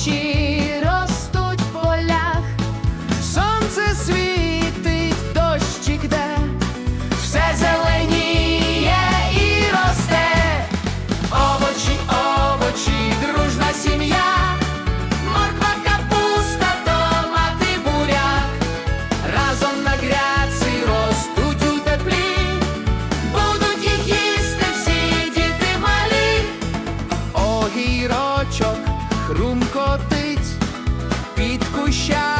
Очі ростуть в полях, сонце світить, дощик де, все зеленіє і росте, овочі, овочі, дружна сім'я, морква, капуста, томати, буряк, разом на гряці ростуть у теплі, будуть їх їсти всі діти малі, огірочок румкотить під кущами.